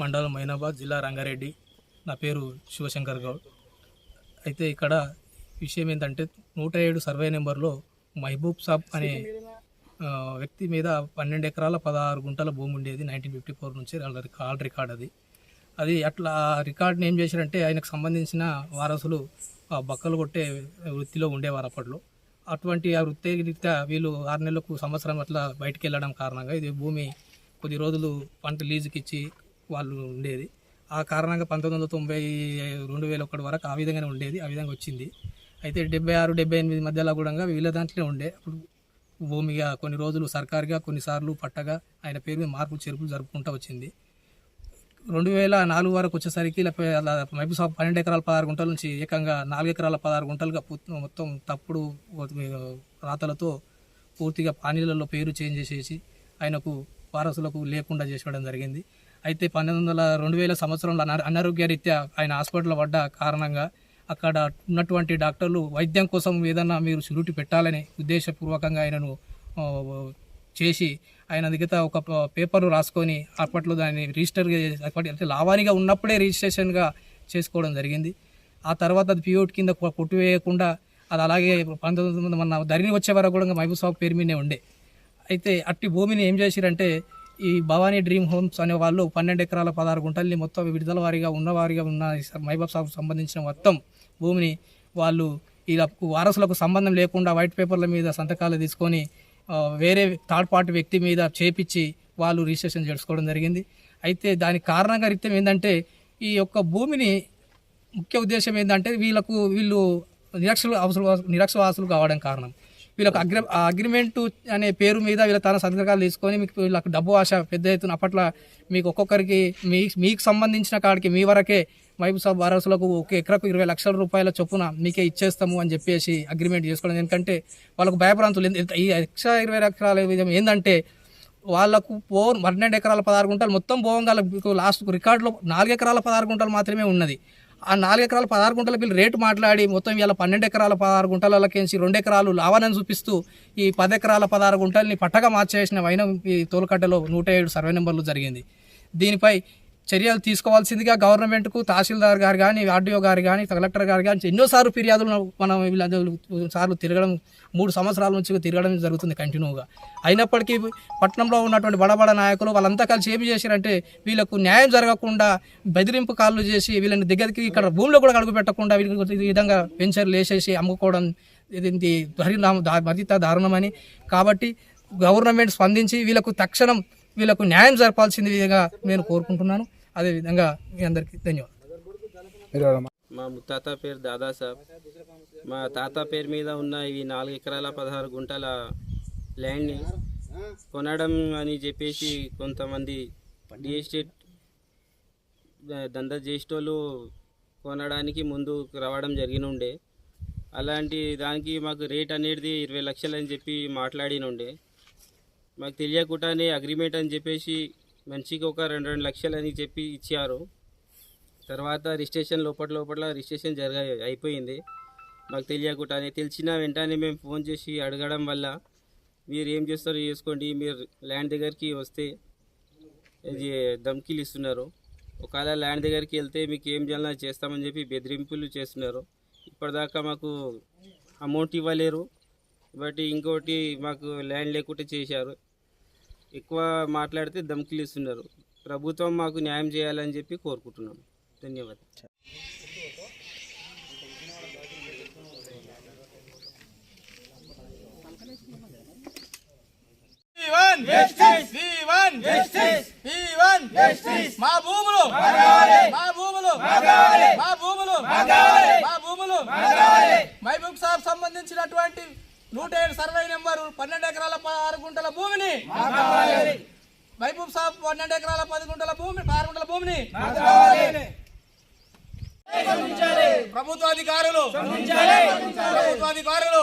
మండలం మైనాబాద్ జిల్లా రంగారెడ్డి. నా పేరు శివశంకర్ గౌడ్. అయితే ఇక్కడ విషయం ఏంటంటే నూట ఏడు సర్వే నెంబర్లో మహబూబ్ సాబ్ అనే వ్యక్తి మీద పన్నెండు ఎకరాల పదహారు గుంటల భూమి ఉండేది నైన్టీన్ ఫిఫ్టీ ఫోర్ నుంచి కాల్ రికార్డ్ అది. అది అట్లా ఆ రికార్డ్ని ఏం చేశారంటే ఆయనకు సంబంధించిన వారసులు బక్కలు కొట్టే వృత్తిలో ఉండేవారు అప్పట్లో. అటువంటి ఆ వృత్తి వీళ్ళు ఆరు నెలలకు సంవత్సరం అట్లా బయటికి వెళ్ళడం కారణంగా ఇది భూమి కొద్ది రోజులు పంట లీజుకి ఇచ్చి వాళ్ళు ఉండేది. ఆ కారణంగా పంతొమ్మిది వందల తొంభై రెండు వేల ఒకటి వరకు ఆ విధంగానే ఉండేది ఆ విధంగా వచ్చింది. అయితే డెబ్బై ఆరు డెబ్బై ఎనిమిది మధ్యలో కూడా వీళ్ళ దాంట్లోనే ఉండే. అప్పుడు భూమిగా కొన్ని రోజులు సర్కారుగా కొన్నిసార్లు పట్టగా ఆయన పేరు మీద మార్పులు చేర్పులు జరుపుకుంటూ వచ్చింది. రెండు వేల నాలుగు వరకు వచ్చేసరికి లేకపోతే మైపు పన్నెండు ఎకరాల పదహారు గుంటల నుంచి ఏకంగా నాలుగు ఎకరాల పదహారు గుంటలుగా మొత్తం తప్పుడు రాతలతో పూర్తిగా పానీలలో పేరు చేంజ్ చేసేసి ఆయనకు వారసులకు లేకుండా చేసేయడం జరిగింది. అయితే పంతొమ్మిది వందల రెండు వేల సంవత్సరంలో అనారోగ్యరీత్యా అనారోగ్య రీత్యా ఆయన హాస్పిటల్లో పడ్డ కారణంగా అక్కడ ఉన్నటువంటి డాక్టర్లు వైద్యం కోసం ఏదన్నా మీరు షురుటి పెట్టాలని ఉద్దేశపూర్వకంగా ఆయనను చేసి ఆయన దగ్గర ఒక పేపర్ రాసుకొని అప్పట్లో దాన్ని రిజిస్టర్ అంటే లావానిగా ఉన్నప్పుడే రిజిస్ట్రేషన్గా చేసుకోవడం జరిగింది. ఆ తర్వాత అది పిఓట్ కింద కొట్టివేయకుండా అది అలాగే పంతొమ్మిది వందల మన ధరణి వచ్చే వరకు కూడా మహబూబ్ సాబ్ పేరు మీదనే ఉండే. అయితే అట్టి భూమిని ఏం చేసిరంటే ఈ భవానీ డ్రీమ్ హోమ్స్ అనే వాళ్ళు పన్నెండు ఎకరాల పదహారు గుంటల్ని మొత్తం విడుదల వారిగా ఉన్నవారిగా ఉన్న మహబూబ్ సాబ్ సంబంధించిన మొత్తం భూమిని వాళ్ళు ఇలా వారసులకు సంబంధం లేకుండా వైట్ పేపర్ల మీద సంతకాలు తీసుకొని వేరే థర్డ్ పార్టీ వ్యక్తి మీద చేపించి వాళ్ళు రిజిస్ట్రేషన్ చేసుకోవడం జరిగింది. అయితే దానికి కారణంగా రీత్యం ఏంటంటే ఈ యొక్క భూమిని ముఖ్య ఉద్దేశం ఏంటంటే వీళ్ళకు వీళ్ళు నిరక్షలు అవసరం నిరక్షవాసులు కావడం కారణం. వీళ్ళకి అగ్రి అగ్రిమెంటు అనే పేరు మీద వీళ్ళ తన సంతకాలు తీసుకొని మీకు వీళ్ళకి డబ్బు ఆశ పెద్ద ఎత్తున అప్పట్లో మీకు ఒక్కొక్కరికి మీ మీకు సంబంధించిన కాడికి మీ వరకే మహబూబ్ సాబ్ వారసులకు ఒక ఎకరకు ఇరవై లక్షల రూపాయల చొప్పున మీకే ఇచ్చేస్తాము అని చెప్పేసి అగ్రిమెంట్ చేసుకోవడం. ఎందుకంటే వాళ్ళకు భయప్రాంతులు ఎంత- ఈ లక్ష ఇరవై ఎకరాల విధం ఏంటంటే వాళ్ళకు పో పన్నెండు ఎకరాల పదహారు గుంటలు మొత్తం పోవంగాల లాస్ట్ రికార్డులో నాలుగు ఎకరాల పదహారు గుంటలు మాత్రమే ఉన్నది. ఆ నాలుగు ఎకరాల పదహారు గుంటల వీళ్ళు రేటు మాట్లాడి మొత్తం ఇలా పన్నెండు ఎకరాల పదహారు గుంటలకేసి రెండు ఎకరాలు లావానని చూపిస్తూ ఈ పది ఎకరాల పదహారు గుంటల్ని పట్టగా మార్చేసిన వైనం ఈ తోలుకట్టలో నూట ఏడు సర్వే నెంబర్లు జరిగింది. దీనిపై చర్యలు తీసుకోవాల్సిందిగా గవర్నమెంట్కు తహసీల్దార్ గారు కానీ ఆర్డీఓ గారు కానీ కలెక్టర్ గారు కానీ ఎన్నోసార్లు ఫిర్యాదులు మనం సార్లు తిరగడం మూడు సంవత్సరాల నుంచి తిరగడం జరుగుతుంది కంటిన్యూగా. అయినప్పటికీ పట్టణంలో ఉన్నటువంటి బడబడ నాయకులు వాళ్ళంతా కలిసి ఏమి చేశారంటే వీళ్ళకు న్యాయం జరగకుండా బెదిరింపు కాళ్ళు చేసి వీళ్ళని దగ్గరికి ఇక్కడ భూమిలో కూడా అడుగు పెట్టకుండా వీళ్ళకి ఈ విధంగా వెంచర్లు వేసేసి అమ్ముకోవడం ఇది ఇది పరిణామం దా- మరింత దారుణమని. కాబట్టి గవర్నమెంట్ స్పందించి వీళ్ళకు తక్షణం వీళ్ళకు న్యాయం జరపాల్సింది విధంగా నేను కోరుకుంటున్నాను. అదేవిధంగా మీ అందరికీ ధన్యవాదాలు. మా ముత్తాత పేరు దాదాసాబ్ మా తాత పేరు మీద ఉన్న ఇవి నాలుగు ఎకరాల పదహారు గుంటల ల్యాండ్ని కొనడం అని చెప్పేసి కొంతమంది రియల్ ఎస్టేట్ దందా చేసేటోళ్ళు కొనడానికి ముందు రావడం జరిగిన ఉండే అలాంటి దానికి మాకు రేట్ అనేది ఇరవై లక్షలు అని చెప్పి మాట్లాడినుండే. మాకు తెలియకుండానే అగ్రిమెంట్ అని చెప్పేసి మనిషికి ఒక రెండు రెండు లక్షలు అని చెప్పి ఇచ్చారు. తర్వాత రిజిస్ట్రేషన్ లోపల లోపల రిజిస్ట్రేషన్ జరగ అయిపోయింది. మాకు తెలియకుండానే తెలిసిన వెంటనే మేము ఫోన్ చేసి అడగడం వల్ల మీరు ఏం చేస్తారో చేసుకోండి మీరు ల్యాండ్ దగ్గరికి వస్తే ఇది ధమ్కీలు ఇస్తున్నారు. ఒకవేళ ల్యాండ్ దగ్గరికి వెళ్తే మీకు ఏం చేయాలన్నా చేస్తామని చెప్పి బెదిరింపులు చేస్తున్నారు. ఇప్పటిదాకా మాకు అమౌంట్ ఇవ్వలేరు. బట్ ఇంకోటి మాకు ల్యాండ్ లేకుండా చేశారు. ఎక్కువ మాట్లాడితే ధమ్కీలు ఇస్తున్నారు ప్రభుత్వం మాకు న్యాయం చేయాలని చెప్పి కోరుకుంటున్నాం. ధన్యవాదాలు. మా భూములు! మా భూములు! మా భూములు! మా భూములు! మహబూబ్ సాబ్ సంబంధించినటువంటి నూట ఏడు సర్వే నెంబరు పన్నెండు ఎకరాల ఆరు గుంటల భూమిని. మహబూబ్ సాబ్ పన్నెండు ఎకరాల పది గుంటల భూమి ఆరు గుంటల భూమిని. ప్రభుత్వాధికారులు. ప్రభుత్వాధికారులు.